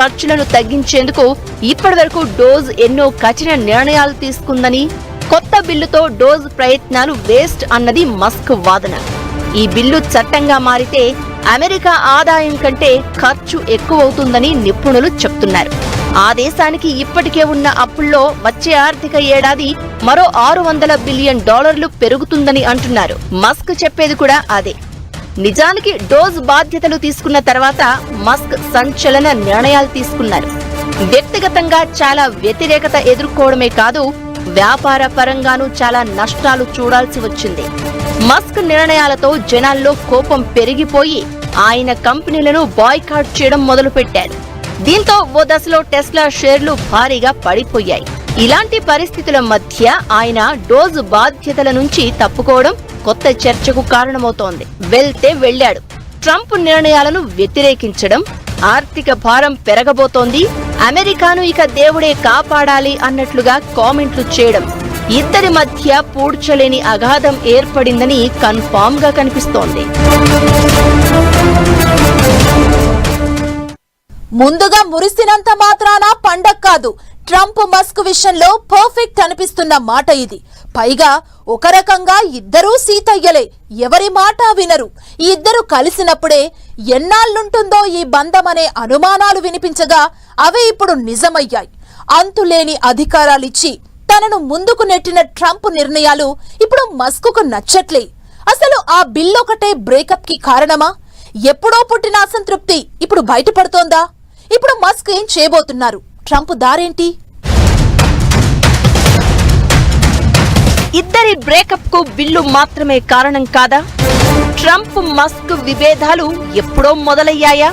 ఖర్చులను తగ్గించేందుకు ఇప్పటి వరకు డోజ్ ఎన్నో కఠిన నిర్ణయాలు తీసుకుందని కొత్త బిల్లుతో డోజ్ ప్రయత్నాలు వేస్ట్ అన్నది మస్క్ వాదన. ఈ బిల్లు చట్టంగా మారితే అమెరికా ఆదాయం కంటే ఖర్చు ఎక్కువవుతుందని నిపుణులు చెప్తున్నారు. ఆ దేశానికి ఇప్పటికే ఉన్న అప్పుల్లో వచ్చే ఆర్థిక ఏడాది మరో ఆరు వందల బిలియన్ డాలర్లు పెరుగుతుందని అంటున్నారు. మస్క్ చెప్పేది కూడా అదే. నిజానికి డోజ్ బాధ్యతలు తీసుకున్న తర్వాత మస్క్ సంచలన నిర్ణయాలు తీసుకున్నారు. వ్యక్తిగతంగా చాలా వ్యతిరేకత ఎదుర్కోవడమే కాదు వ్యాపార పరంగానూ చాలా నష్టాలు చూడాల్సి వచ్చింది. మస్క్ నిర్ణయాలతో జనాల్లో కోపం పెరిగిపోయి ఆయన కంపెనీలను బాయ్కాట్ చేయడం మొదలుపెట్టారు. దీంతో ఓ దశలో టెస్లా షేర్లు భారీగా పడిపోయాయి. ఇలాంటి పరిస్థితుల మధ్య ఆయన డోజు బాధ్యతల నుంచి తప్పుకోవడం కొత్త చర్చకు కారణమవుతోంది. వెళ్తే వెళ్ళాడు. ట్రంప్ నిర్ణయాలను వ్యతిరేకించడం ఆర్థిక భారం పెరగబోతోంది. అమెరికాను ఇక దేవుడే కాపాడాలి అన్నట్లుగా కామెంట్లు చేయడం. ఇద్దరి మధ్య పూడ్చలేని అగాధం ఏర్పడిందని కన్ఫామ్గా కనిపిస్తోంది. ముందుగా మురిసినంత మాత్రాన పండగ కాదు ట్రంప్ మస్క్ విషయంలో పర్ఫెక్ట్ అనిపిస్తున్న మాట ఇది. పైగా ఒక రకంగా ఇద్దరూ సీతయ్యలే. ఎవరి మాట వినరు. ఈ ఇద్దరు కలిసినప్పుడే ఎన్నాళ్ళుంటుందో ఈ బంధం అనే అనుమానాలు వినిపించగా అవే ఇప్పుడు నిజమయ్యాయి. అంతులేని అధికారాలిచ్చి తనను ముందుకు నెట్టిన ట్రంప్ నిర్ణయాలు ఇప్పుడు మస్కుకు నచ్చట్లే. అసలు ఆ బిల్ ఒకటే బ్రేకప్కి కారణమా? ఎప్పుడో పుట్టిన అసంతృప్తి ఇప్పుడు బయటపడుతోందా? ఇప్పుడు మస్క్ ఏం చేయబోతున్నారు? ట్రంప్ దారేంటి? ఇద్దరి బ్రేకప్కు బిల్లు మాత్రమే కారణం కాదా? ట్రంప్ మస్క్ విభేదాలు ఎప్పుడో మొదలయ్యాయా?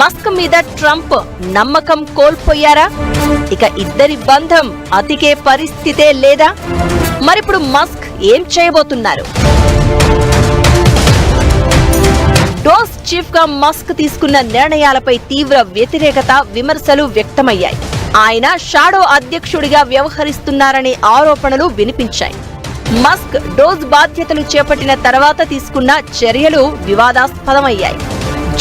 మస్క్ మీద ట్రంప్ నమ్మకం కోల్పోయారా? ఇక ఇద్దరి బంధం అతికే పరిస్థితే లేదా? మరిప్పుడు మస్క్ ఏం చేయబోతున్నారు? డోస్ చీఫ్గా మస్క్ తీసుకున్న నిర్ణయాలపై తీవ్ర వ్యతిరేకత విమర్శలు వ్యక్తమయ్యాయి. ఆయన షాడో అధ్యక్షుడిగా వ్యవహరిస్తున్నారనే ఆరోపణలు వినిపించాయి. మస్క్ డోస్ బాధ్యతలు చేపట్టిన తర్వాత తీసుకున్న చర్యలు వివాదాస్పదమయ్యాయి.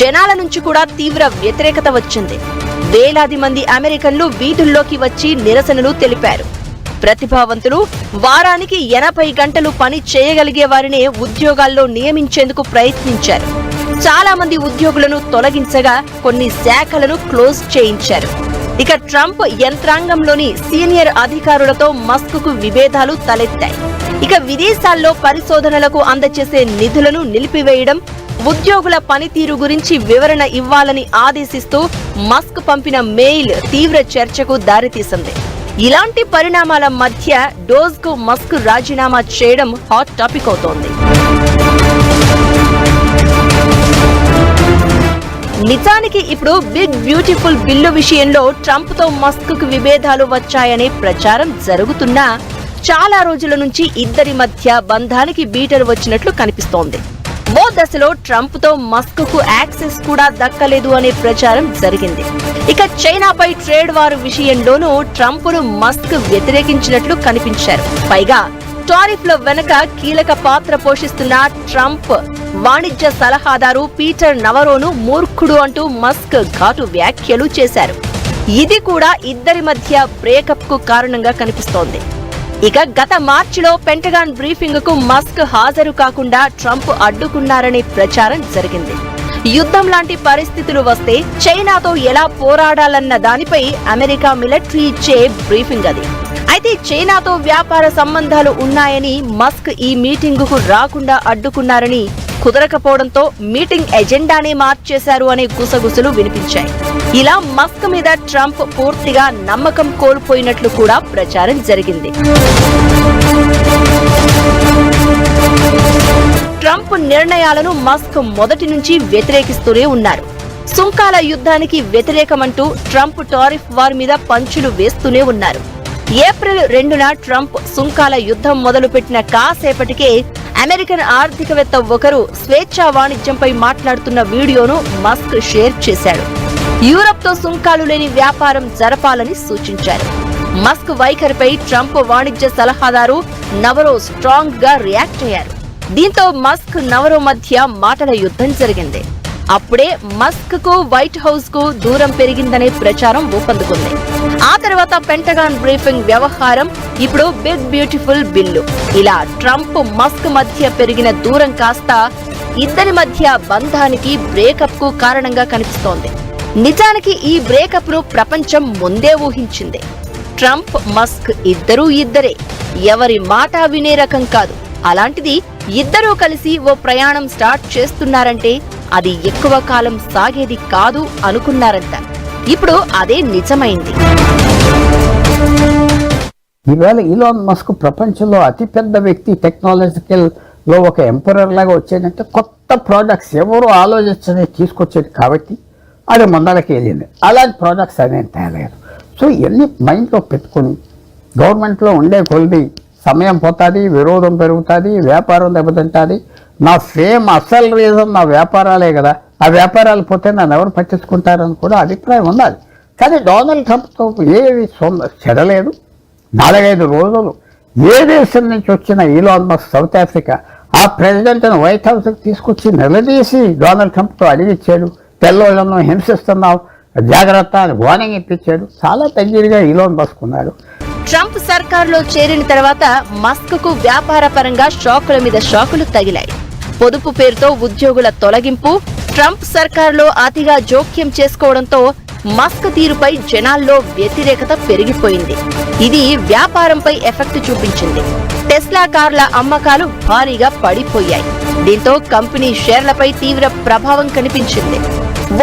జనాల నుంచి కూడా తీవ్ర వ్యతిరేకత వచ్చింది. వేలాది మంది అమెరికన్లు వీధుల్లోకి వచ్చి నిరసనలు తెలిపారు. ప్రతిభావంతులు వారానికి ఎనభై గంటలు పని చేయగలిగే వారినే ఉద్యోగాల్లో నియమించేందుకు ప్రయత్నించారు. చాలా మంది ఉద్యోగులను తొలగించగా కొన్ని శాఖలను క్లోజ్ చేయించారు. ఇక ట్రంప్ యంత్రాంగంలోని సీనియర్ అధికారులతో మస్క్కు విభేదాలు తలెత్తాయి. ఇక విదేశాల్లో పరిశోధనలకు అందచేసే నిధులను నిలిపివేయడం ఉద్యోగుల పనితీరు గురించి వివరణ ఇవ్వాలని ఆదేశిస్తూ మస్క్ పంపిన మెయిల్ తీవ్ర చర్చకు దారితీసింది. ఇలాంటి పరిణామాల మధ్య డోజ్కు మస్క్ రాజీనామా చేయడం హాట్ టాపిక్ అవుతోంది. నిజానికి ఇప్పుడు బిగ్ బ్యూటిఫుల్ బిల్లు విషయంలో ట్రంప్తో మస్క్కు విభేదాలు వచ్చాయనే ప్రచారం జరుగుతున్నా చాలా రోజుల నుంచి ఇద్దరి మధ్య బంధానికి బీటర్ వచ్చినట్లు కనిపిస్తోంది. ఓ దశలో ట్రంప్తో మస్క్కు యాక్సెస్ కూడా దక్కలేదు అనే ప్రచారం జరిగింది. ఇక చైనాపై ట్రేడ్ వార్ విషయంలోనూ ట్రంప్ను మస్క్ వ్యతిరేకించినట్లు కనిపించారు. పైగా టారిఫ్ల వెనుక కీలక పాత్ర పోషిస్తున్న ట్రంప్. వాణిజ్య సలహాదారు పీటర్ నవరోను మూర్ఖుడు అంటూ మస్క్ ఘాటు వ్యాఖ్యలు చేశారు. ఇది కూడా ఇద్దరి మధ్య బ్రేకప్కు కారణంగా కనిపిస్తోంది. ఇక గత మార్చిలో పెంటగాన్ బ్రీఫింగ్కు మస్క్ హాజరు కాకుండా ట్రంప్ అడ్డుకున్నారనే ప్రచారం జరిగింది. యుద్ధం లాంటి పరిస్థితులు వస్తే చైనాతో ఎలా పోరాడాలన్న దానిపై అమెరికా మిలిటరీ ఇచ్చే బ్రీఫింగ్ అది. అయితే చైనాతో వ్యాపార సంబంధాలు ఉన్నాయని మస్క్ ఈ మీటింగుకు రాకుండా అడ్డుకున్నారని కుదరకపోవడంతో మీటింగ్ ఎజెండానే మార్చేశారు అనే గుసగుసలు వినిపించాయి. ఇలా మస్క్ మీద ట్రంప్ పూర్తిగా నమ్మకం కోల్పోయినట్లు కూడా ప్రచారం జరిగింది. ట్రంప్ నిర్ణయాలను మస్క్ మొదటి నుంచి వ్యతిరేకిస్తూనే ఉన్నారు. సుంకాల యుద్ధానికి వ్యతిరేకమంటూ ట్రంప్ టారిఫ్ వార్ మీద పంచులు వేస్తూనే ఉన్నారు. ఏప్రిల్ రెండున ట్రంప్ సుంకాల యుద్ధం మొదలుపెట్టిన కాసేపటికే అమెరికన్ ఆర్థికవేత్త ఒకరు స్వేచ్ఛా వాణిజ్యంపై మాట్లాడుతున్న వీడియోను మస్క్ షేర్ చేశాడు. యూరప్తో సుంకాలు లేని వ్యాపారం జరపాలని సూచించారు. మస్క్ వైఖరిపై ట్రంప్ వాణిజ్య సలహాదారు నవరో స్ట్రాంగ్గా రియాక్ట్ అయ్యారు. దీంతో మస్క్ నవరో మధ్య మాటల యుద్ధం జరిగింది. అప్పుడే మస్క్కు వైట్ హౌస్కు దూరం పెరిగిందనే ప్రచారం ఊపందుకుంది. ఆ తర్వాత పెంటగాన్ బ్రీఫింగ్ వ్యవహారం ఇప్పుడు బిగ్ బ్యూటిఫుల్ బిల్లు. ఇలా ట్రంప్ మస్క్ మధ్య పెరిగిన దూరం కాస్త ఇద్దరి మధ్య బంధానికి బ్రేకప్కు కారణంగా కనిపిస్తోంది. నిజానికి ఈ బ్రేకప్ను ప్రపంచం ముందే ఊహించింది. ట్రంప్ మస్క్ ఇద్దరూ ఇద్దరే. ఎవరి మాట వినే రకం కాదు. అలాంటిది ఇద్దరూ కలిసి ఓ ప్రయాణం స్టార్ట్ చేస్తున్నారంటే అది ఎక్కువ కాలం సాగేది కాదు అనుకున్నారంట. ఇప్పుడు అదే నిజమైంది. ఈవేళ ఇలాన్ మస్క్ ప్రపంచంలో అతిపెద్ద వ్యక్తి టెక్నాలజికల్లో ఒక ఎంపరర్ లాగా వచ్చేదంటే కొత్త ప్రోడక్ట్స్ ఎవరు ఆలోచించని తీసుకొచ్చేది కాబట్టి అది ముందరకి వెళ్ళింది. అలాంటి ప్రోడక్ట్స్ అనేది తయారయ్యారు సో ఇవన్నీ మైండ్లో పెట్టుకొని గవర్నమెంట్లో ఉండే కొలిది సమయం పోతుంది విరోధం పెరుగుతుంది వ్యాపారం దెబ్బతింటుంది నా ఫేమ్ అసలు రీజన్ నా వ్యాపారాలే కదా. ఆ వ్యాపారాలు పోతే నన్ను ఎవరు పట్టించుకుంటారని కూడా అభిప్రాయం ఉండాలి కానీ డొనాల్డ్ ట్రంప్తో ఏవి సొంత చెడలేదు. నాలుగైదు రోజులు ఏ దేశం నుంచి వచ్చిన ఈలాన్ మస్క్ సౌత్ ఆఫ్రికా ఆ ప్రెసిడెంట్ను వైట్ హౌస్కి తీసుకొచ్చి నిలదీసి డొనాల్డ్ ట్రంప్తో అడిగిచ్చాడు. తెల్లోళ్ళను హింసిస్తున్నావు. జాగ్రత్త అని వార్నింగ్ ఇప్పించాడు. చాలా తగ్గిరిగా ఈలోన్ మస్క్ ఉన్నాడు ట్రంప్ సర్కారులో చేరిన తర్వాత మస్క్కు వ్యాపార పరంగా షాకుల మీద షాకులు తగిలాయి. పొదుపు పేరుతో ఉద్యోగుల తొలగింపు. ట్రంప్ సర్కారులో అతిగా జోక్యం చేసుకోవడంతో మస్క్ తీరుపై జనాల్లో వ్యతిరేకత పెరిగిపోయింది. ఇది వ్యాపారంపై ఎఫెక్ట్ చూపించింది. టెస్లా కార్ల అమ్మకాలు భారీగా పడిపోయాయి. దీంతో కంపెనీ షేర్లపై తీవ్ర ప్రభావం కనిపించింది.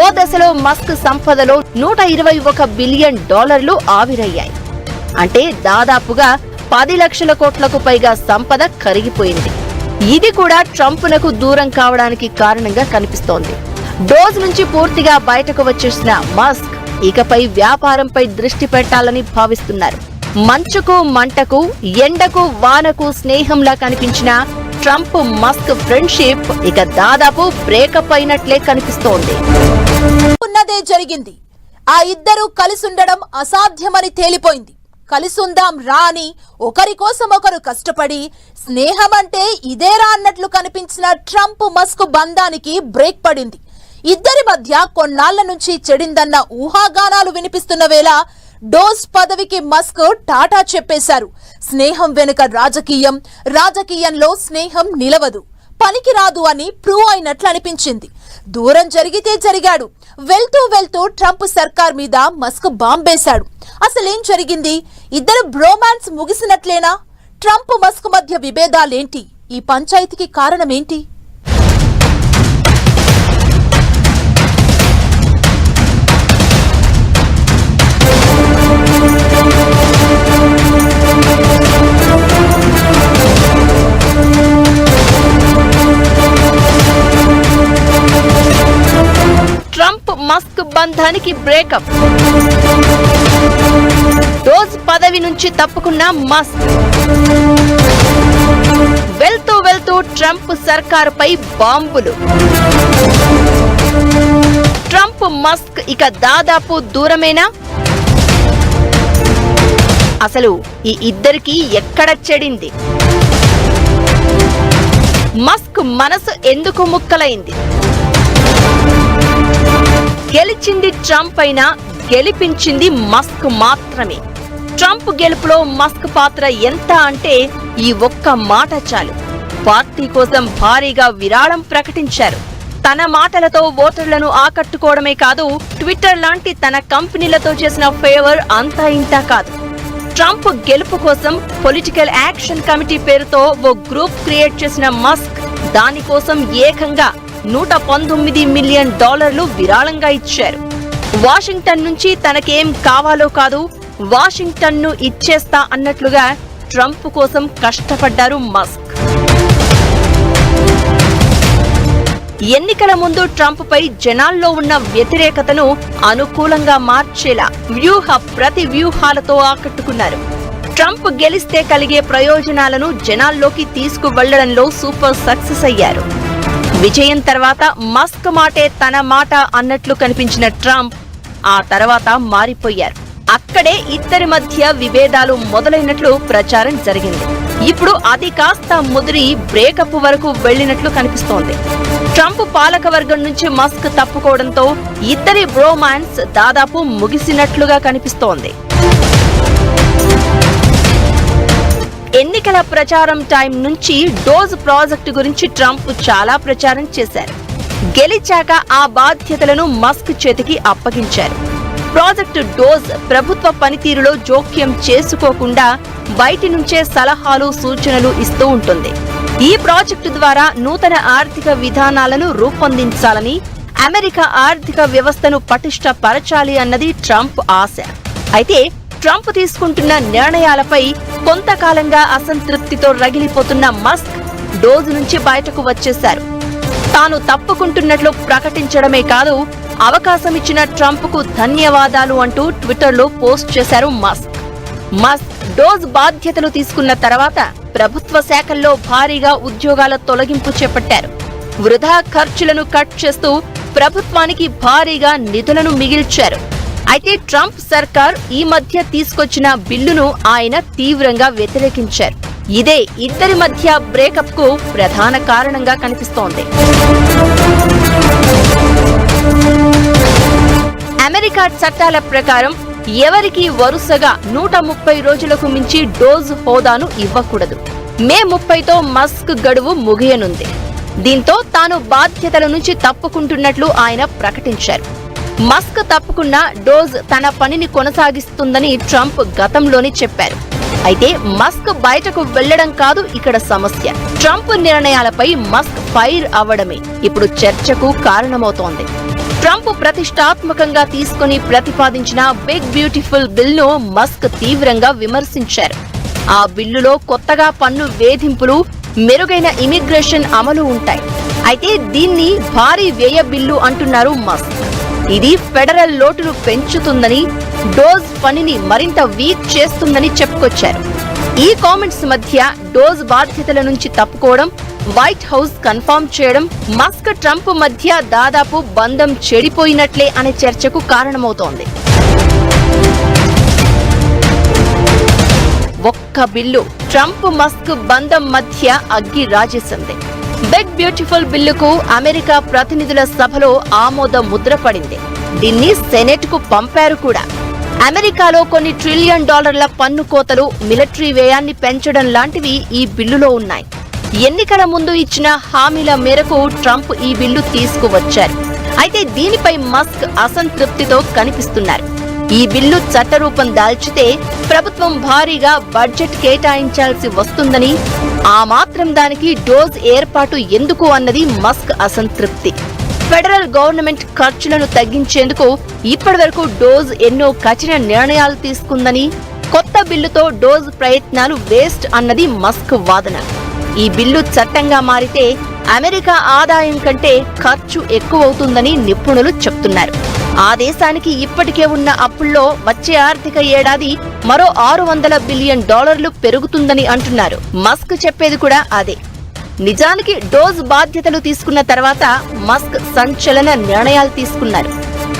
ఓ దశలో మస్క్ సంపదలో నూట ఇరవై ఒక బిలియన్ డాలర్లు ఆవిరయ్యాయి. అంటే దాదాపుగా పది లక్షల కోట్లకు పైగా సంపద కరిగిపోయింది. ఇది కూడా ట్రంప్నకు దూరం కావడానికి కారణంగా కనిపిస్తోంది. డోజ్ నుంచి పూర్తిగా బయటకు వచ్చేసిన మస్క్ ఇకపై వ్యాపారంపై దృష్టి పెట్టాలని భావిస్తున్నారు. మంచుకు మంటకు ఎండకు వానకు స్నేహంలా కనిపించిన ట్రంప్ మస్క్ ఫ్రెండ్షిప్ ఇక దాదాపు బ్రేకప్ అయినట్లే కనిపిస్తోంది. ఉన్నదే జరిగింది. ఆ ఇద్దరూ కలిసుండడం అసాధ్యమని తేలిపోయింది. కలిసుందాం రా అని ఒకరి కోసం ఒకరు కష్టపడి స్నేహం అంటే ఇదేరా అన్నట్లు కనిపించిన ట్రంప్ మస్క్ బంధానికి బ్రేక్ పడింది. ఇద్దరి మధ్య కొన్నాళ్ళ నుంచి చెడిందన్న ఊహాగానాలు వినిపిస్తున్న వేళ డోస్ పదవికి మస్క్ టాటా చెప్పేశారు. స్నేహం వెనుక రాజకీయం రాజకీయంలో స్నేహం నిలవదు. పనికిరాదు అని ప్రూవ్ అయినట్లు అనిపించింది. దూరం జరిగితే జరిగాడు. వెళ్తూ వెళ్తూ ట్రంప్ సర్కార్ మీద మస్క్ బాంబేశాడు అసలేం జరిగింది? ఇద్దరు బ్రోమాన్స్ ముగిసినట్లేనా? ట్రంప్ మస్క్ మధ్య విభేదాలేంటి? ఈ పంచాయతీకి కారణమేంటి? మస్క్ బంధానికి బ్రేకప్. డోజ్ పదవి నుంచి తప్పుకున్న మస్క్. వెళ్తూ వెళ్తూ ట్రంప్ సర్కారుపై బాంబులు. ట్రంప్ మస్క్ ఇక దాదాపు దూరమేనా? అసలు ఈ ఇద్దరికి ఎక్కడ చెడింది? మస్క్ మనసు ఎందుకు ముక్కలైంది? గెలిచింది ట్రంప్ అయినా గెలిపించింది మస్క్ మాత్రమే. ట్రంప్ గెలుపులో మస్క్ పాత్ర ఎంత అంటే ఈ ఒక్క మాట చాలు. పార్టీ కోసం భారీగా విరాళం ప్రకటించారు. తన మాటలతో ఓటర్లను ఆకట్టుకోవడమే కాదు ట్విట్టర్ లాంటి తన కంపెనీలతో చేసిన ఫేవర్ అంతా ఇంతా కాదు. ట్రంప్ గెలుపు కోసం పొలిటికల్ యాక్షన్ కమిటీ పేరుతో ఓ గ్రూప్ క్రియేట్ చేసిన మస్క్ దానికోసం ఏకంగా నూట పంతొమ్మిది మిలియన్ డాలర్లు విరాళంగా ఇచ్చారు. వాషింగ్టన్ నుంచి తనకేం కావాలో కాదు వాషింగ్టన్ను ఇచ్చేస్తా అన్నట్లుగా ట్రంప్ కోసం కష్టపడ్డారు మస్క్. ఎన్నికల ముందు ట్రంప్ పై జనాల్లో ఉన్న వ్యతిరేకతను అనుకూలంగా మార్చేలా వ్యూహ ప్రతి వ్యూహాలతో ఆకట్టుకున్నారు. ట్రంప్ గెలిస్తే కలిగే ప్రయోజనాలను జనాల్లోకి తీసుకువెళ్ళడంలో సూపర్ సక్సెస్ అయ్యారు. విజయం తర్వాత మస్క్ మాటే తన మాట అన్నట్లు కనిపించిన ట్రంప్ ఆ తర్వాత మారిపోయారు. అక్కడే ఇద్దరి మధ్య విభేదాలు మొదలైనట్లు ప్రచారం జరిగింది. ఇప్పుడు అది కాస్త ముదిరి బ్రేకప్ వరకు వెళ్ళినట్లు కనిపిస్తోంది. ట్రంప్ పాలకవర్గం నుంచి మస్క్ తప్పుకోవడంతో ఇద్దరి బ్రోమాన్స్ దాదాపు ముగిసినట్లుగా కనిపిస్తోంది. ఎన్నికల ప్రచారం టైం నుంచి డోజ్ ప్రాజెక్టు గురించి ట్రంప్ చాలా ప్రచారం చేశారు. గెలిచాక ఆ బాధ్యతలను మస్క్ చేతికి అప్పగించారు. ప్రాజెక్టు డోజ్ ప్రభుత్వ పనితీరులో జోక్యం చేసుకోకుండా బయటి నుంచే సలహాలు సూచనలు ఇస్తూ ఉంటుంది. ఈ ప్రాజెక్టు ద్వారా నూతన ఆర్థిక విధానాలను రూపొందించాలని అమెరికా ఆర్థిక వ్యవస్థను పటిష్టపరచాలి అన్నది ట్రంప్ ఆశ. అయితే ట్రంప్ తీసుకుంటున్న నిర్ణయాలపై కొంతకాలంగా అసంతృప్తితో రగిలిపోతున్న మస్క్ డోజ్ నుంచి బయటకు వచ్చేశారు. తాను తప్పుకుంటున్నట్లు ప్రకటించడమే కాదు అవకాశం ఇచ్చిన ట్రంప్కు ధన్యవాదాలు అంటూ ట్విట్టర్లో పోస్ట్ చేశారు మస్క్. మస్క్ డోజ్ బాధ్యతలు తీసుకున్న తర్వాత ప్రభుత్వ శాఖల్లో భారీగా ఉద్యోగాల తొలగింపు చేపట్టారు. వృధా ఖర్చులను కట్ చేస్తూ ప్రభుత్వానికి భారీగా నిధులను మిగిల్చారు. అయితే ట్రంప్ సర్కార్ ఈ మధ్య తీసుకొచ్చిన బిల్లును ఆయన తీవ్రంగా వ్యతిరేకించారు. ఇదే ఇద్దరి మధ్య బ్రేకప్కు ప్రధాన కారణంగా కనిపిస్తోంది. అమెరికా చట్టాల ప్రకారం ఎవరికి వరుసగా నూట ముప్పై రోజులకు మించి డోజ్ హోదాను ఇవ్వకూడదు. మే ముప్పైతో మస్క్ గడువు ముగియనుంది. దీంతో తాను బాధ్యతల నుంచి తప్పుకుంటున్నట్లు ఆయన ప్రకటించారు. మస్క్ తప్పకున్న డోజ్ తన పనిని కొనసాగిస్తుందని ట్రంప్ గతంలోనే చెప్పారు. అయితే మస్క్ బయటకు వెళ్ళడం కాదు ఇక్కడ సమస్య. ట్రంప్ నిర్ణయాలపై మస్క్ ఫైర్ అవ్వడమే ఇప్పుడు చర్చకు కారణమవుతోంది. ట్రంప్ ప్రతిష్టాత్మకంగా తీసుకుని ప్రతిపాదించిన బిగ్ బ్యూటిఫుల్ బిల్ను మస్క్ తీవ్రంగా విమర్శించారు. ఆ బిల్లులో కొత్తగా పన్ను వేధింపులు మెరుగైన ఇమిగ్రేషన్ అమలు ఉంటాయి. అయితే దీన్ని భారీ వ్యయ బిల్లు అంటున్నారు మస్క్. ఇది ఫెడరల్ లోటును పెంచుతుందని డోజ్ పనిని మరింత వీక్ చేస్తుందని చెప్పుకొచ్చారు. ఈ కామెంట్స్ మధ్య డోజ్ బాధ్యతల నుంచి తప్పుకోవడం వైట్ హౌస్ కన్ఫర్మ్ చేయడం మస్క్ ట్రంప్ మధ్య దాదాపు బంధం చెడిపోయినట్లే అనే చర్చకు కారణమవుతోంది. ఒక్క బిల్లు ట్రంప్ మస్క్ బంధం మధ్య అగ్గి రాజేసింది. బిగ్ బ్యూటిఫుల్ బిల్లుకు అమెరికా ప్రతినిధుల సభలో ఆమోద ముద్ర పడింది. దీన్ని సెనెట్కు పంపారు కూడా. అమెరికాలో కొన్ని ట్రిలియన్ డాలర్ల పన్ను కోతలు మిలిటరీ వ్యయాన్ని పెంచడం లాంటివి ఈ బిల్లులో ఉన్నాయి. ఎన్నికల ముందు ఇచ్చిన హామీల మేరకు ట్రంప్ ఈ బిల్లు తీసుకువచ్చారు. అయితే దీనిపై మస్క్ అసంతృప్తితో కనిపిస్తున్నారు. ఈ బిల్లు చట్టరూపం దాల్చితే ప్రభుత్వం భారీగా బడ్జెట్ కేటాయించాల్సి వస్తుందని ఆ మాత్రం దానికి డోజ్ ఏర్పాటు ఎందుకు అన్నది మస్క్ అసంతృప్తి. ఫెడరల్ గవర్నమెంట్ ఖర్చులను తగ్గించేందుకు ఇప్పటివరకు డోజ్ ఎన్నో కఠిన నిర్ణయాలు తీసుకుందని కొత్త బిల్లుతో డోజ్ ప్రయత్నాలు వేస్ట్ అన్నది మస్క్ వాదన. ఈ బిల్లు చట్టంగా మారితే అమెరికా ఆదాయం కంటే ఖర్చు ఎక్కువవుతుందని నిపుణులు చెప్తున్నారు. ఆ దేశానికి ఇప్పటికే ఉన్న అప్పుల్లో వచ్చే ఆర్థిక ఏడాది మరో ఆరు వందల బిలియన్ డాలర్లు పెరుగుతుందని అంటున్నారు. మస్క్ చెప్పేది కూడా అదే. నిజానికి డోజ్ బాధ్యతలు తీసుకున్న తర్వాత మస్క్ సంచలన నిర్ణయాలు తీసుకున్నారు.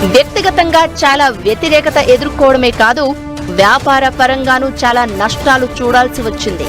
వ్యక్తిగతంగా చాలా వ్యతిరేకత ఎదుర్కోవడమే కాదు వ్యాపార పరంగానూ చాలా నష్టాలు చూడాల్సి వచ్చింది.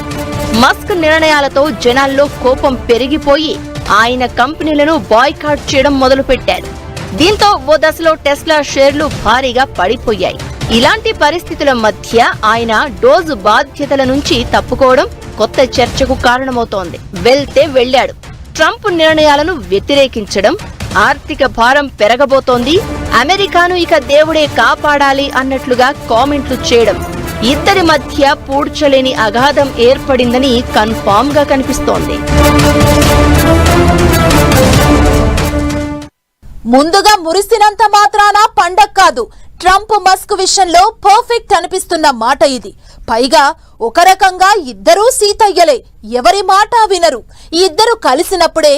మస్క్ నిర్ణయాలతో జనాల్లో కోపం పెరిగిపోయి ఆయన కంపెనీలను బాయ్కాట్ చేయడం మొదలుపెట్టారు. దీంతో ఓ దశలో టెస్లా షేర్లు భారీగా పడిపోయాయి. ఇలాంటి పరిస్థితుల మధ్య ఆయన డోజు బాధ్యతల నుంచి తప్పుకోవడం కొత్త చర్చకు కారణమవుతోంది. వెళ్తే వెళ్ళాడు. ట్రంప్ నిర్ణయాలను వ్యతిరేకించడం ఆర్థిక భారం పెరగబోతోంది. అమెరికాను ఇక దేవుడే కాపాడాలి అన్నట్లుగా కామెంట్లు చేయడం. ఇద్దరి మధ్య పూడ్చలేని అగాధం ఏర్పడిందని కన్ఫామ్గా కనిపిస్తోంది. ముందుగా మురిసినంత మాత్రాన పండగ కాదు ట్రంప్ మస్క్ విషయంలో పర్ఫెక్ట్ అనిపిస్తున్న మాట ఇది. పైగా ఒక రకంగా ఇద్దరూ సీతయ్యలే. ఎవరి మాట వినరు. ఈ ఇద్దరు కలిసినప్పుడే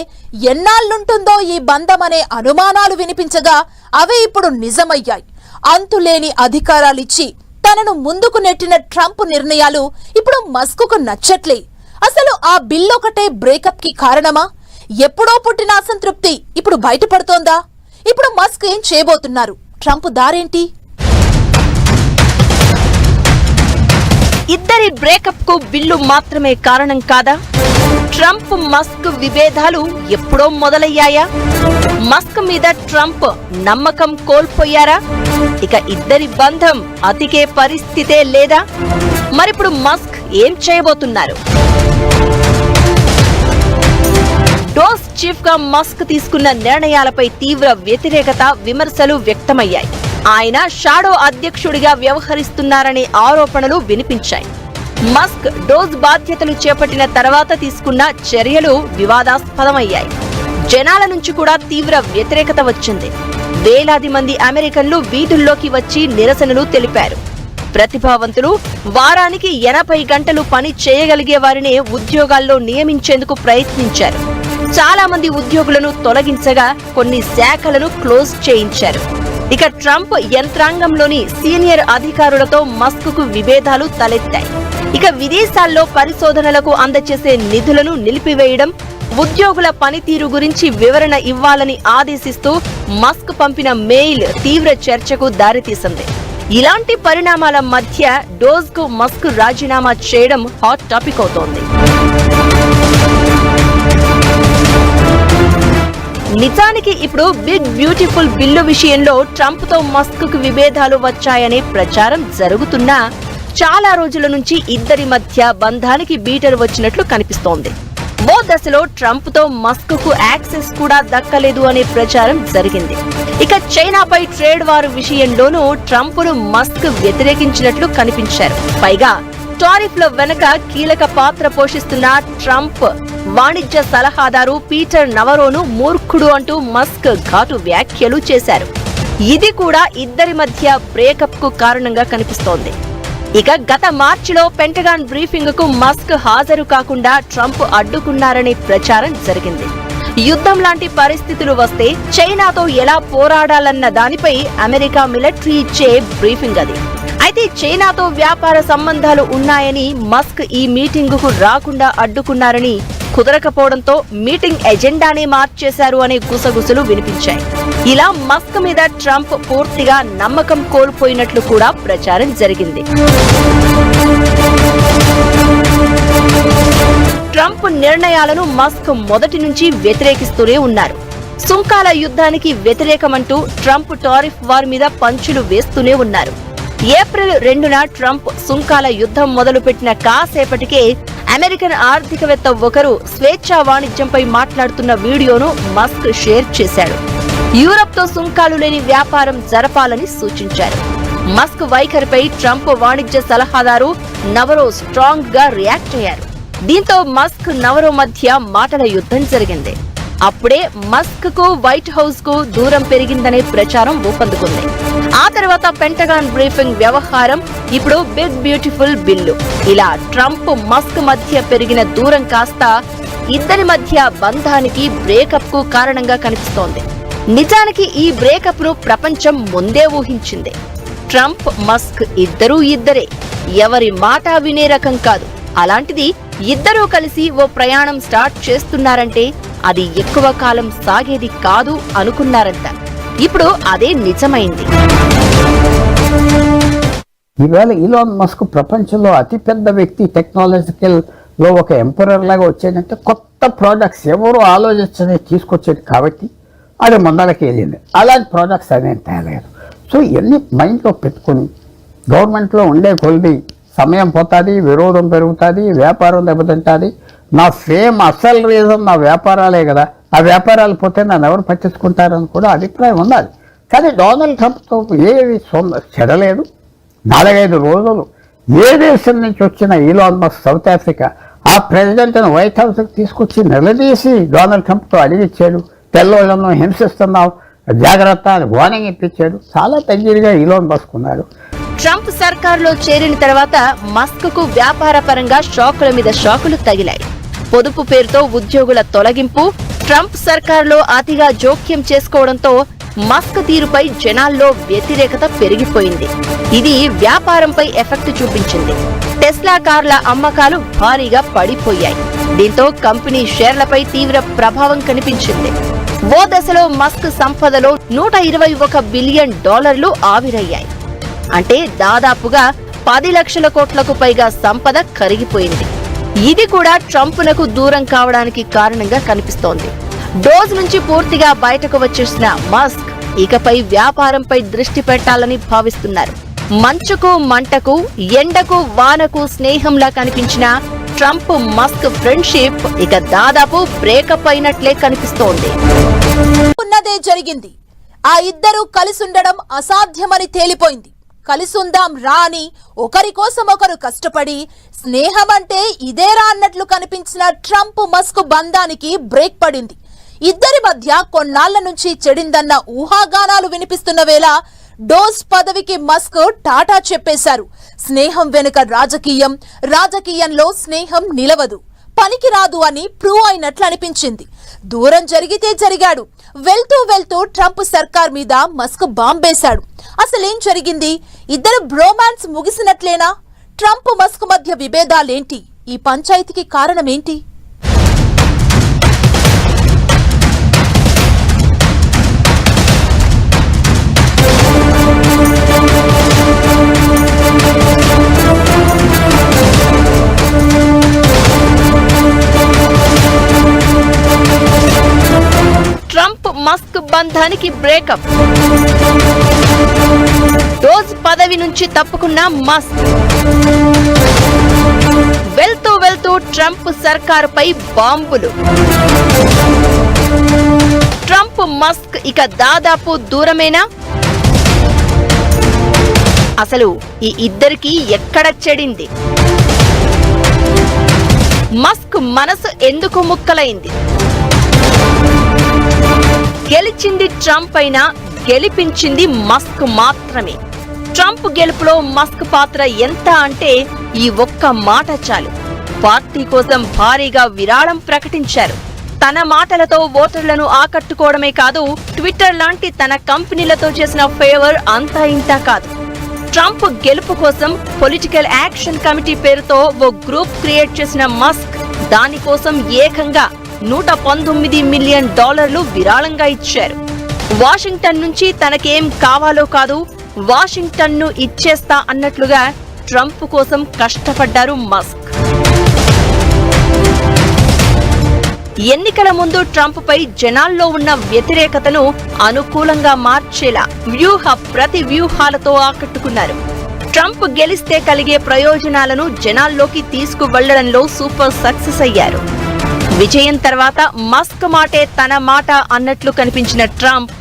ఎన్నాళ్ళుంటుందో ఈ బంధం అనే అనుమానాలు వినిపించగా అవే ఇప్పుడు నిజమయ్యాయి. అంతులేని అధికారాలిచ్చి తనను ముందుకు నెట్టిన ట్రంప్ నిర్ణయాలు ఇప్పుడు మస్కుకు నచ్చట్లే. అసలు ఆ బిల్ ఒకటే బ్రేకప్కి కారణమా? ఎప్పుడో పుట్టిన అసంతృప్తి ఇప్పుడు బయటపడుతోందా? ఇప్పుడు మస్క్ ఏం చేయబోతున్నారు? ట్రంప్ దారేంటి? ఇద్దరి బ్రేకప్కు బిల్లు మాత్రమే కారణం కాదా? ట్రంప్ మస్క్ విభేదాలు ఎప్పుడో మొదలయ్యాయా? మస్క్ మీద ట్రంప్ నమ్మకం కోల్పోయారా? ఇక ఇద్దరి బంధం అతికే పరిస్థితే లేదా? మరిప్పుడు మస్క్ ఏం చేయబోతున్నారు? డోస్ చీఫ్గా మస్క్ తీసుకున్న నిర్ణయాలపై తీవ్ర వ్యతిరేకత విమర్శలు వ్యక్తమయ్యాయి. ఆయన షాడో అధ్యక్షుడిగా వ్యవహరిస్తున్నారనే ఆరోపణలు వినిపించాయి. మస్క్ డోస్ బాధ్యతలు చేపట్టిన తర్వాత తీసుకున్న చర్యలు వివాదాస్పదమయ్యాయి. జనాల నుంచి కూడా తీవ్ర వ్యతిరేకత వచ్చింది. వేలాది మంది అమెరికన్లు వీధుల్లోకి వచ్చి నిరసనలు తెలిపారు. ప్రతిభావంతులు వారానికి ఎనభై గంటలు పని చేయగలిగే వారిని ఉద్యోగాల్లో నియమించేందుకు ప్రయత్నించారు. చాలా మంది ఉద్యోగులను తొలగించగా కొన్ని శాఖలను క్లోజ్ చేయించారు. ఇక ట్రంప్ యంత్రాంగంలోని సీనియర్ అధికారులతో మస్క్కు విభేదాలు తలెత్తాయి. ఇక విదేశాల్లో పరిశోధనలకు అందచేసే నిధులను నిలిపివేయడం ఉద్యోగుల పనితీరు గురించి వివరణ ఇవ్వాలని ఆదేశిస్తూ మస్క్ పంపిన మెయిల్ తీవ్ర చర్చకు దారితీసింది. ఇలాంటి పరిణామాల మధ్య డోజ్కు మస్క్ రాజీనామా చేయడం హాట్ టాపిక్ అవుతోంది. నిజానికి ఇప్పుడు బిగ్ బ్యూటిఫుల్ బిల్లు విషయంలో ట్రంప్తో మస్క్కు విభేదాలు వచ్చాయనే ప్రచారం జరుగుతున్నా చాలా రోజుల నుంచి ఇద్దరి మధ్య బంధానికి బీటర్ వచ్చినట్లు కనిపిస్తోంది. ఓ దశలో ట్రంప్తో మస్క్కు యాక్సెస్ కూడా దక్కలేదు అనే ప్రచారం జరిగింది. ఇక చైనాపై ట్రేడ్ వారు విషయంలోనూ ట్రంప్ను మస్క్ వ్యతిరేకించినట్లు కనిపించారు. పైగా టారిఫ్ల వెనక కీలక పాత్ర పోషిస్తున్న ట్రంప్ వాణిజ్య సలహాదారు పీటర్ నవరోను మూర్ఖుడు అంటూ మస్క్ ఘాటు వ్యాఖ్యలు చేశారు. ఇది కూడా ఇద్దరి మధ్య బ్రేకప్కు కారణంగా కనిపిస్తోంది. ఇక గత మార్చిలో పెంటగాన్ బ్రీఫింగ్కు మస్క్ హాజరు కాకుండా ట్రంప్ అడ్డుకున్నారనే ప్రచారం జరిగింది. యుద్ధం లాంటి పరిస్థితులు వస్తే చైనాతో ఎలా పోరాడాలన్న దానిపై అమెరికా మిలిటరీ ఇచ్చే బ్రీఫింగ్ అది. అయితే చైనాతో వ్యాపార సంబంధాలు ఉన్నాయని మస్క్ ఈ మీటింగుకు రాకుండా అడ్డుకున్నారని కుదరకపోవడంతో మీటింగ్ ఎజెండానే మార్చేశారు అనే గుసగుసలు వినిపించాయి. ఇలా మస్క్ మీద ట్రంప్ పూర్తిగా నమ్మకం కోల్పోయినట్లు కూడా ప్రచారం జరిగింది. ట్రంప్ నిర్ణయాలను మస్క్ మొదటి నుంచి వ్యతిరేకిస్తూనే ఉన్నారు. సుంకాల యుద్ధానికి వ్యతిరేకమంటూ ట్రంప్ టారిఫ్ వార్ మీద పంచులు వేస్తూనే ఉన్నారు. ఏప్రిల్ రెండున ట్రంప్ సుంకాల యుద్ధం మొదలుపెట్టిన కాసేపటికే అమెరికన్ ఆర్థికవేత్త ఒకరు స్వేచ్ఛా వాణిజ్యంపై మాట్లాడుతున్న వీడియోను మస్క్ షేర్ చేశాడు. యూరప్తో సుంకాలు లేని వ్యాపారం జరపాలని సూచించారు. మస్క్ వైఖరిపై ట్రంప్ వాణిజ్య సలహాదారు నవరో స్ట్రాంగ్గా రియాక్ట్ అయ్యారు. దీంతో మస్క్ నవరో మధ్య మాటల యుద్ధం జరిగింది. అప్పుడే మస్క్కు వైట్ హౌస్కు దూరం పెరిగిందనే ప్రచారం ఊపందుకుంది. ఆ తర్వాత పెంటగాన్ బ్రీఫింగ్ వ్యవహారం ఇప్పుడు బిగ్ బ్యూటిఫుల్ బిల్లు. ఇలా ట్రంప్ మస్క్ మధ్య పెరిగిన దూరం కాస్త ఇద్దరి మధ్య బంధానికి బ్రేకప్కు కారణంగా కనిపిస్తోంది. నిజానికి ఈ బ్రేకప్ను ప్రపంచం ముందే ఊహించింది. ట్రంప్ మస్క్ ఇద్దరూ ఇద్దరే. ఎవరి మాట వినే రకం కాదు. అలాంటిది ఇద్దరూ కలిసి ఓ ప్రయాణం స్టార్ట్ చేస్తున్నారంటే అది ఎక్కువ కాలం సాగేది కాదు అనుకున్నారంట. ఇప్పుడు అదే నిజమైంది. ఈవేళ ఇలాన్ మస్క్ ప్రపంచంలో అతిపెద్ద వ్యక్తి టెక్నాలజికల్లో ఒక ఎంపరర్ లాగా వచ్చేదంటే కొత్త ప్రోడక్ట్స్ ఎవరు ఆలోచించని తీసుకొచ్చేది కాబట్టి అది ముందరకి వెళ్ళింది. అలాంటి ప్రోడక్ట్స్ అనేది తేలేదు. సో ఇవన్నీ మైండ్లో పెట్టుకొని గవర్నమెంట్లో ఉండే కొలిది సమయం పోతుంది విరోధం పెరుగుతుంది వ్యాపారం దెబ్బతింటుంది నా ఫేమ్ అసలు రీజన్ నా వ్యాపారాలే కదా. ఆ వ్యాపారాలు పోతే నన్ను ఎవరు పట్టించుకుంటారని కూడా అభిప్రాయం ఉండాలి. కానీ డొనాల్డ్ ట్రంప్తో ఏవి సొంత చెడలేదు. నాలుగైదు రోజులు ఏ దేశం నుంచి వచ్చిన ఈలాన్ మస్ సౌత్ ఆఫ్రికా ఆ ప్రెసిడెంట్ను వైట్ హౌస్కి తీసుకొచ్చి నిలదీసి డొనాల్డ్ ట్రంప్తో అడిగిచ్చాడు. తెల్లోళ్ళను హింసిస్తున్నావు. జాగ్రత్త అని వార్నింగ్ ఇప్పించాడు. చాలా తగ్గిరిగా ఈలోన్ మస్క్ ఉన్నాడు ట్రంప్ సర్కారులో చేరిన తర్వాత మస్క్కు వ్యాపార పరంగా షాకుల మీద షాకులు తగిలాయి. పొదుపు పేరుతో ఉద్యోగుల తొలగింపు ట్రంప్ సర్కారులో అతిగా జోక్యం చేసుకోవడంతో మస్క్ తీరుపై జనాల్లో వ్యతిరేకత పెరిగిపోయింది. ఇది వ్యాపారంపై ఎఫెక్ట్ చూపించింది. టెస్లా కార్ల అమ్మకాలు భారీగా పడిపోయాయి. దీంతో కంపెనీ షేర్లపై తీవ్ర ప్రభావం కనిపించింది. ఓ దశలో మస్క్ సంపదలో నూట ఇరవై ఒక బిలియన్ డాలర్లు ఆవిరయ్యాయి. అంటే దాదాపుగా పది లక్షల కోట్లకు పైగా సంపద కరిగిపోయింది. ఇది కూడా ట్రంప్నకు దూరం కావడానికి కారణంగా కనిపిస్తోంది. డోజ్ నుంచి పూర్తిగా బయటకు వచ్చేసిన మస్క్ ఇకపై వ్యాపారంపై దృష్టి పెట్టాలని భావిస్తున్నారు. మంచుకు మంటకు ఎండకు వానకు స్నేహంలా కనిపించిన ట్రంప్ మస్క్ ఫ్రెండ్షిప్ ఇక దాదాపు బ్రేకప్ అయినట్లే కనిపిస్తోంది. ఉన్నదే జరిగింది. ఆ ఇద్దరూ కలిసుండడం అసాధ్యమని తేలిపోయింది. కలిసుందాం రా అని ఒకరి కోసం ఒకరు కష్టపడి స్నేహం అంటే ఇదేరా అన్నట్లు కనిపించిన ట్రంప్ మస్క్ బంధానికి బ్రేక్ పడింది. ఇద్దరి మధ్య కొన్నాళ్ళ నుంచి చెడిందన్న ఊహాగానాలు వినిపిస్తున్న వేళ డోస్ పదవికి మస్క్ టాటా చెప్పేశారు. స్నేహం వెనుక రాజకీయం రాజకీయంలో స్నేహం నిలవదు. పనికిరాదు అని ప్రూవ్ అయినట్లు అనిపించింది. దూరం జరిగితే జరిగాడు. వెళ్తూ వెళ్తూ ట్రంప్ సర్కార్ మీద మస్క్ బాంబేశాడు. అసలేం జరిగింది? ఇద్దరు బ్రోమాన్స్ ముగిసినట్లేనా? ట్రంప్ మస్క్ మధ్య విభేదాలేంటి? ఈ పంచాయతీకి కారణమేంటి? ట్రంప్ మస్క్ బంధానికి బ్రేకప్. డోజ్ పదవి నుంచి తప్పుకున్న మస్క్ వెళ్తూ వెళ్తూ ట్రంప్ సర్కారుపై బాంబులు. ట్రంప్ మస్క్ ఇక దాదాపు దూరమేనా? అసలు ఈ ఇద్దరికి ఎక్కడ చెడింది? మస్క్ మనసు ఎందుకు ముక్కలైంది? గెలిచింది ట్రంప్ అయినా గెలిపించింది మస్క్ మాత్రమే. ట్రంప్ గెలుపులో మస్క్ పాత్ర ఎంత అంటే ఈ ఒక్క మాట చాలు. పార్టీ కోసం భారీగా విరాళం ప్రకటించారు. తన మాటలతో ఓటర్లను ఆకట్టుకోవడమే కాదు ట్విట్టర్ లాంటి తన కంపెనీలతో చేసిన ఫేవర్ అంతా ఇంతా కాదు. ట్రంప్ గెలుపు కోసం పొలిటికల్ యాక్షన్ కమిటీ పేరుతో ఓ గ్రూప్ క్రియేట్ చేసిన మస్క్ దానికోసం ఏకంగా నూట పంతొమ్మిది మిలియన్ డాలర్లు విరాళంగా ఇచ్చారు. వాషింగ్టన్ నుంచి తనకేం కావాలో కాదు వాషింగ్టన్ను ఇచ్చేస్తా అన్నట్లుగా ట్రంప్ కోసం కష్టపడ్డారు మస్క్. ఎన్నికల ముందు ట్రంప్ పై జనాల్లో ఉన్న వ్యతిరేకతను అనుకూలంగా మార్చేలా వ్యూహ ప్రతి వ్యూహాలతో ఆకట్టుకున్నారు. ట్రంప్ గెలిస్తే కలిగే ప్రయోజనాలను జనాల్లోకి తీసుకువెళ్ళడంలో సూపర్ సక్సెస్ అయ్యారు. విజయం తర్వాత మస్క్ మాటే తన మాట అన్నట్లు కనిపించిన ట్రంప్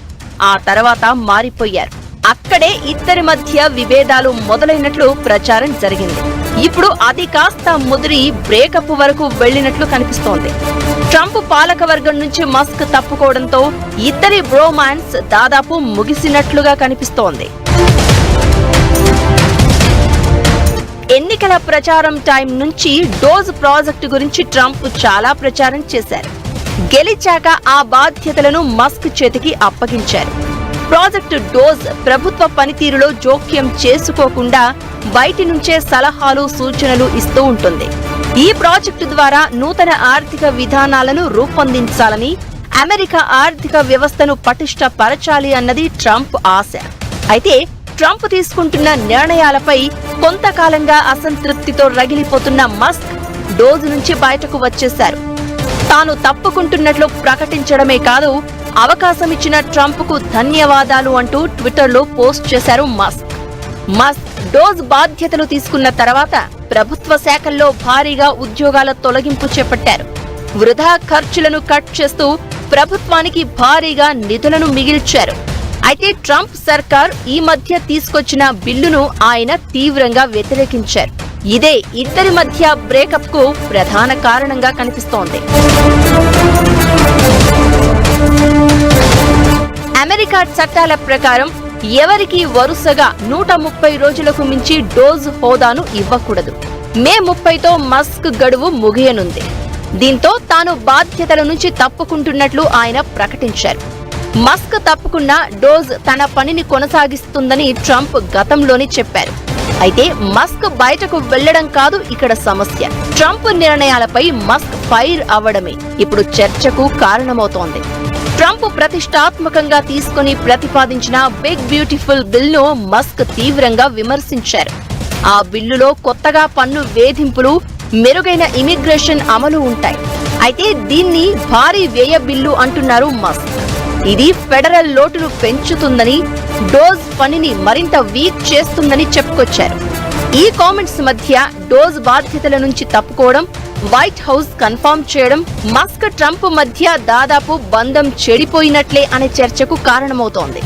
ఆ తర్వాత మారిపోయారు. అక్కడే ఇద్దరి మధ్య విభేదాలు మొదలైనట్లు ప్రచారం జరిగింది. ఇప్పుడు అది కాస్త ముదిరి బ్రేకప్ వరకు వెళ్ళినట్లు కనిపిస్తోంది. ట్రంప్ పాలకవర్గం నుంచి మస్క్ తప్పుకోవడంతో ఇద్దరి బ్రోమాన్స్ దాదాపు ముగిసినట్లుగా కనిపిస్తోంది. ఎన్నికల ప్రచారం టైం నుంచి డోజ్ ప్రాజెక్టు గురించి ట్రంప్ చాలా ప్రచారం చేశారు. గెలిచాక ఆ బాధ్యతలను మస్క్ చేతికి అప్పగించారు. ప్రాజెక్టు డోజ్ ప్రభుత్వ పనితీరులో జోక్యం చేసుకోకుండా బయటి నుంచే సలహాలు సూచనలు ఇస్తూ ఉంటుంది. ఈ ప్రాజెక్టు ద్వారా నూతన ఆర్థిక విధానాలను రూపొందించాలని అమెరికా ఆర్థిక వ్యవస్థను పటిష్టపరచాలి అన్నది ట్రంప్ ఆశ. అయితే ట్రంప్ తీసుకుంటున్న నిర్ణయాలపై కొంతకాలంగా అసంతృప్తితో రగిలిపోతున్న మస్క్ డోజ్ నుంచి బయటకు వచ్చేశారు. తాను తప్పుకుంటున్నట్లు ప్రకటించడమే కాదు అవకాశం ఇచ్చిన ట్రంప్కు ధన్యవాదాలు అంటూ ట్విట్టర్లో పోస్ట్ చేశారు మస్క్. మస్క్ డోజ్ బాధ్యతలు తీసుకున్న తర్వాత ప్రభుత్వ శాఖల్లో భారీగా ఉద్యోగాల తొలగింపు చేపట్టారు. వృధా ఖర్చులను కట్ చేస్తూ ప్రభుత్వానికి భారీగా నిధులను మిగిల్చారు. అయితే ట్రంప్ సర్కార్ ఈ మధ్య తీసుకొచ్చిన బిల్లును ఆయన తీవ్రంగా వ్యతిరేకించారు. ఇదే ఇద్దరి మధ్య బ్రేకప్కు ప్రధాన కారణంగా కనిపిస్తోంది. అమెరికా చట్టాల ప్రకారం ఎవరికి వరుసగా నూట ముప్పై రోజులకు మించి డోజ్ హోదాను ఇవ్వకూడదు. మే ముప్పైతో మస్క్ గడువు ముగియనుంది. దీంతో తాను బాధ్యతల నుంచి తప్పుకుంటున్నట్లు ఆయన ప్రకటించారు. మస్క్ తప్పుకున్న డోజ్ తన పనిని కొనసాగిస్తుందని ట్రంప్ గతంలోనే చెప్పారు. అయితే మస్క్ బయటకు వెళ్ళడం కాదు ఇక్కడ సమస్య. ట్రంప్ నిర్ణయాలపై మస్క్ ఫైర్ అవ్వడమే ఇప్పుడు చర్చకు కారణమవుతోంది. ట్రంప్ ప్రతిష్టాత్మకంగా తీసుకుని ప్రతిపాదించిన బిగ్ బ్యూటిఫుల్ బిల్ను మస్క్ తీవ్రంగా విమర్శించారు. ఆ బిల్లులో కొత్తగా పన్ను వేధింపులు మెరుగైన ఇమిగ్రేషన్ అమలు ఉంటాయి. అయితే దీన్ని భారీ వ్యయ బిల్లు అంటున్నారు మస్క్. ఇది ఫెడరల్ లోటును పెంచుతుందని డోజ్ పనిని మరింత వీక్ చేస్తుందని చెప్పుకొచ్చారు. ఈ కామెంట్స్ మధ్య డోజ్ బాధ్యతల నుంచి తప్పుకోవడం వైట్ హౌస్ కన్ఫర్మ్ చేయడం మస్క్ ట్రంప్ మధ్య దాదాపు బంధం చెడిపోయినట్లే అనే చర్చకు కారణమవుతోంది.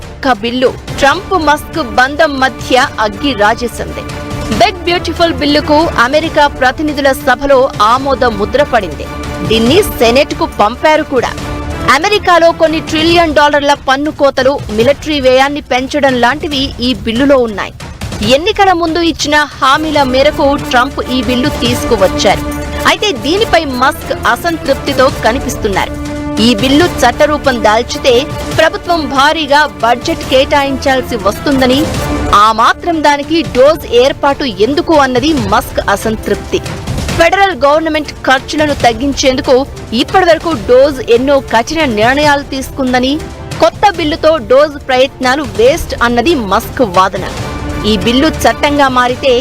ఒక్క బిల్లు ట్రంప్ మస్క్ బంధం మధ్య అగ్గి రాజేసింది. బెగ్ బ్యూటిఫుల్ బిల్లుకు అమెరికా ప్రతినిధుల సభలో ఆమోద ముద్ర పడింది. దీన్ని సెనెట్కు పంపారు కూడా. అమెరికాలో కొన్ని ట్రిలియన్ డాలర్ల పన్ను కోతలు మిలిటరీ వ్యయాన్ని పెంచడం లాంటివి ఈ బిల్లులో ఉన్నాయి. ఎన్నికల ముందు ఇచ్చిన హామీల మేరకు ట్రంప్ ఈ బిల్లు తీసుకువచ్చారు. అయితే దీనిపై మస్క్ అసంతృప్తితో కనిపిస్తున్నారు. ఈ బిల్లు చట్టరూపం దాల్చితే ప్రభుత్వం భారీగా బడ్జెట్ కేటాయించాల్సి వస్తుందని ఆ మాత్రం దానికి డోజ్ ఏర్పాటు ఎందుకు అన్నది మస్క్ అసంతృప్తి. ఫెడరల్ గవర్నమెంట్ ఖర్చులను తగ్గించేందుకు ఇప్పటివరకు డోజ్ ఎన్నో కఠిన నిర్ణయాలు తీసుకుందని కొత్త బిల్లుతో డోజ్ ప్రయత్నాలు వేస్ట్ అన్నది మస్క్ వాదన. ఈ బిల్లు చట్టంగా మారితే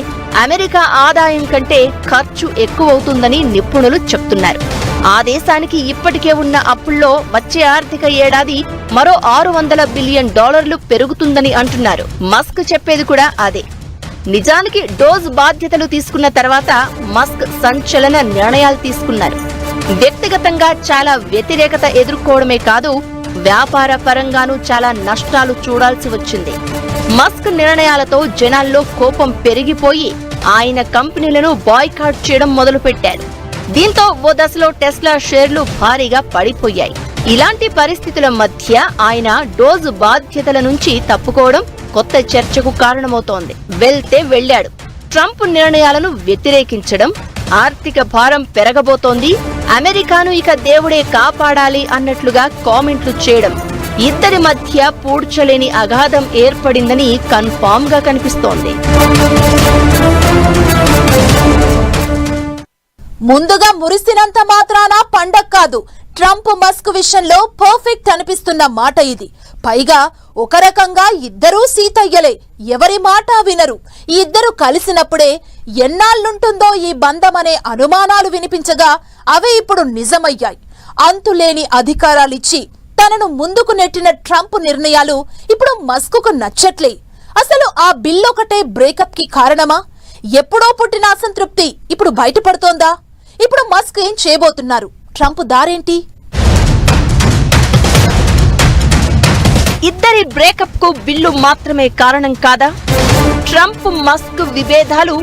అమెరికా ఆదాయం కంటే ఖర్చు ఎక్కువవుతుందని నిపుణులు చెప్తున్నారు. ఆ దేశానికి ఇప్పటికే ఉన్న అప్పుల్లో వచ్చే ఆర్థిక ఏడాది మరో ఆరు వందల బిలియన్ డాలర్లు పెరుగుతుందని అంటున్నారు. మస్క్ చెప్పేది కూడా అదే. నిజానికి డోజ్ బాధ్యతలు తీసుకున్న తర్వాత మస్క్ సంచలన నిర్ణయాలు తీసుకున్నారు. వ్యక్తిగతంగా చాలా వ్యతిరేకత ఎదుర్కోవడమే కాదు వ్యాపార పరంగానూ చాలా నష్టాలు చూడాల్సి వచ్చింది. మస్క్ నిర్ణయాలతో జనాల్లో కోపం పెరిగిపోయి ఆయన కంపెనీలను బాయ్కాట్ చేయడం మొదలుపెట్టారు. దీంతో ఓ దశలో టెస్లా షేర్లు భారీగా పడిపోయాయి. ఇలాంటి పరిస్థితుల మధ్య ఆయన డోజు బాధ్యతల నుంచి తప్పుకోవడం కొత్త చర్చకు కారణమవుతోంది. వెళ్తే వెళ్ళాడు. ట్రంప్ నిర్ణయాలను వ్యతిరేకించడం ఆర్థిక భారం పెరగబోతోంది. అమెరికాను ఇక దేవుడే కాపాడాలి అన్నట్లుగా కామెంట్లు చేయడం ఇద్దరి మధ్య పూడ్చలేని అగాధం ఏర్పడిందని కన్ఫామ్గా కనిపిస్తోంది. ముందుగా మురిసినంత మాత్రాన పండగ కాదు. ట్రంప్ మస్క్ విషయంలో పర్ఫెక్ట్ అనిపిస్తున్న మాట ఇది. పైగా ఒక రకంగా ఇద్దరూ సీతయ్యలే. ఎవరి మాట వినరు. ఈ ఇద్దరు కలిసినప్పుడే ఎన్నాళ్ళుంటుందో ఈ బంధం అనే అనుమానాలు వినిపించగా అవే ఇప్పుడు నిజమయ్యాయి. అంతులేని అధికారాలిచ్చి తనను ముందుకు నెట్టిన ట్రంప్ నిర్ణయాలు ఇప్పుడు మస్కుకు నచ్చట్లే. అసలు ఆ బిల్ ఒకటే బ్రేకప్కి కారణమా? ఎప్పుడో పుట్టిన అసంతృప్తి ఇప్పుడు బయటపడుతోందా? ఇప్పుడు మస్క్ ఏం చేయబోతున్నారు? ట్రంప్ దారేంటి? ఇద్దరి బ్రేకప్కు బిల్లు మాత్రమే కారణం కాదా? ట్రంప్ మస్క్ విభేదాలు